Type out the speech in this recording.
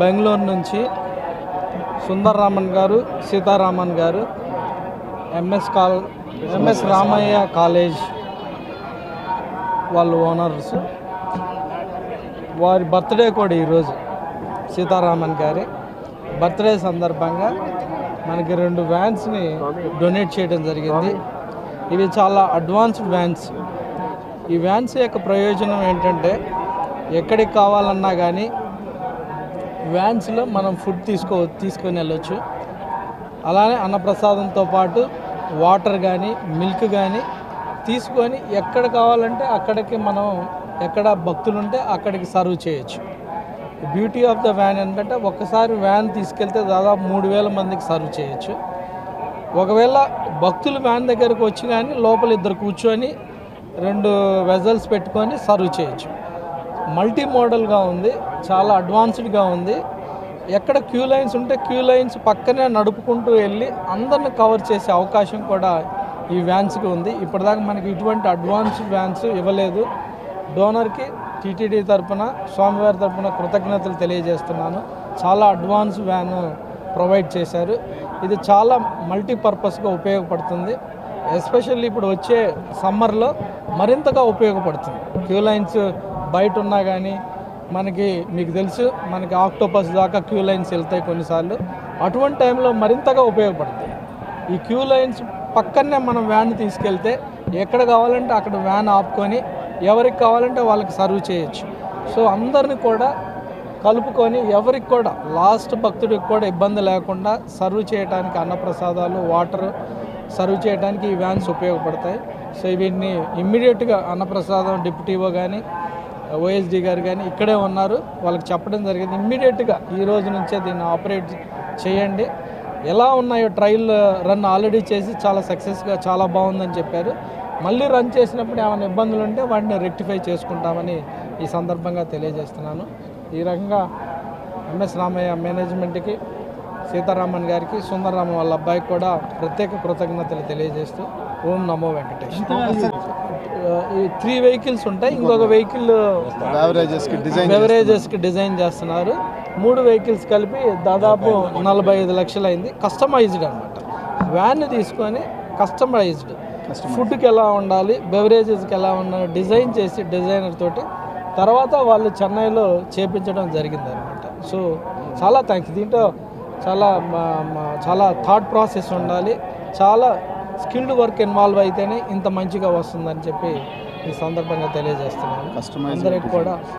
బెంగళూరు నుంచి సుందర్ రామన్ గారు సీతారామన్ గారు MS call MS Ramaiah college వాళ్ళు ఓనర్స్. వారి బర్త్డే కూడా ఈరోజు సీతారామన్ గారి. బర్త్డే సందర్భంగా మనకి రెండు వ్యాన్స్ని డొనేట్ చేయడం జరిగింది. ఇవి చాలా అడ్వాన్స్డ్ వ్యాన్స్. ఈ వ్యాన్స్ యొక్క ప్రయోజనం ఏంటంటే ఎక్కడికి కావాలన్నా కానీ వ్యాన్స్లో మనం ఫుడ్ తీసుకో తీసుకొని వెళ్ళొచ్చు. అలానే అన్నప్రసాదంతో పాటు వాటర్ కానీ మిల్క్ కానీ తీసుకొని ఎక్కడ కావాలంటే అక్కడికి మనం ఎక్కడ భక్తులు ఉంటే అక్కడికి సర్వ్ చేయొచ్చు. బ్యూటీ ఆఫ్ ద వ్యాన్ ఏంటంటే ఒక్కసారి వ్యాన్ తీసుకెళ్తే దాదాపు మూడు వేల మందికి సర్వ్ చేయొచ్చు. ఒకవేళ భక్తులు వ్యాన్ దగ్గరకు వచ్చి కానీ లోపల ఇద్దరు కూర్చొని రెండు వెజల్స్ పెట్టుకొని సర్వ్ చేయొచ్చు. మల్టీ మోడల్గా ఉంది చాలా అడ్వాన్స్డ్గా ఉంది. ఎక్కడ క్యూ లైన్స్ ఉంటే క్యూ లైన్స్ పక్కనే నడుపుకుంటూ వెళ్ళి అందరిని కవర్ చేసే అవకాశం కూడా ఈ వ్యాన్స్కి ఉంది. ఇప్పటిదాకా మనకి ఇటువంటి అడ్వాన్స్డ్ వ్యాన్స్ ఇవ్వలేదు. డోనర్కి టీటీడీ తరపున స్వామివారి తరపున కృతజ్ఞతలు తెలియజేస్తున్నాను. చాలా అడ్వాన్స్ వ్యాన్ ప్రొవైడ్ చేశారు. ఇది చాలా మల్టీపర్పస్గా ఉపయోగపడుతుంది. ఎస్పెషల్లీ ఇప్పుడు వచ్చే సమ్మర్లో మరింతగా ఉపయోగపడుతుంది. క్యూ లైన్స్ బయట ఉన్నా కానీ మనకి మీకు తెలుసు మనకి ఆక్టోపస్ దాకా క్యూ లైన్స్ వెళ్తాయి కొన్నిసార్లు. అటువంటి టైంలో మరింతగా ఉపయోగపడతాయి. ఈ క్యూ లైన్స్ పక్కనే మనం వ్యాన్ తీసుకెళ్తే ఎక్కడ కావాలంటే అక్కడ వ్యాన్ ఆపుకొని ఎవరికి కావాలంటే వాళ్ళకి సర్వ్ చేయొచ్చు. సో అందరిని కూడా కలుపుకొని ఎవరికి కూడా లాస్ట్ భక్తుడికి కూడా ఇబ్బంది లేకుండా సర్వ్ చేయడానికి అన్నప్రసాదాలు వాటర్ సర్వ్ చేయడానికి ఈ వ్యాన్స్ ఉపయోగపడతాయి. సో వీటిని ఇమ్మీడియట్గా అన్నప్రసాదం డిప్యూటీవో కానీ ఓఎస్డి గారు కానీ ఇక్కడే ఉన్నారు. వాళ్ళకి చెప్పడం జరిగింది. ఇమ్మీడియట్గా ఈ రోజు నుంచే దీన్ని ఆపరేట్ చేయండి. ఎలా ఉన్నాయో ట్రయల్ రన్ ఆల్రెడీ చేసి చాలా సక్సెస్గా చాలా బాగుందని చెప్పారు. మళ్ళీ రన్ చేసినప్పుడు ఏమైనా ఇబ్బందులు ఉంటే వాటిని రెక్టిఫై చేసుకుంటామని ఈ సందర్భంగా తెలియజేస్తున్నాను. ఈ రకంగా ఎంఎస్ రామయ్య మేనేజ్మెంట్కి సీతారామన్ గారికి సుందరరామన్ వాళ్ళ అబ్బాయికి కూడా ప్రత్యేక కృతజ్ఞతలు తెలియజేస్తూ ఓం నమో వెంకటేష్ ఈ త్రీ వెహికల్స్ ఉంటాయి. ఇంకొక వెహికల్ బెవరేజెస్కి డిజైన్ బెవరేజెస్కి డిజైన్ చేస్తున్నారు. మూడు వెహికల్స్ కలిపి దాదాపు నలభై ఐదు లక్షలు అయింది. కస్టమైజ్డ్ అనమాట వ్యాన్ తీసుకొని కస్టమైజ్డ్ ఫుడ్కి ఎలా ఉండాలి బెవరేజెస్కి ఎలా ఉండాలి డిజైన్ చేసి డిజైనర్ తోటి. తర్వాత వాళ్ళు చెన్నైలో చేపించడం జరిగింది అనమాట సో చాలా థ్యాంక్స్ దీంట్లో చాలా చాలా థాట్ ప్రాసెస్ ఉండాలి. చాలా స్కిల్డ్ వర్క్ ఇన్వాల్వ్ అయితేనే ఇంత మంచిగా వస్తుందని చెప్పి ఈ సందర్భంగా తెలియజేస్తున్నాను. కస్టమైజ్ అందరికి కూడా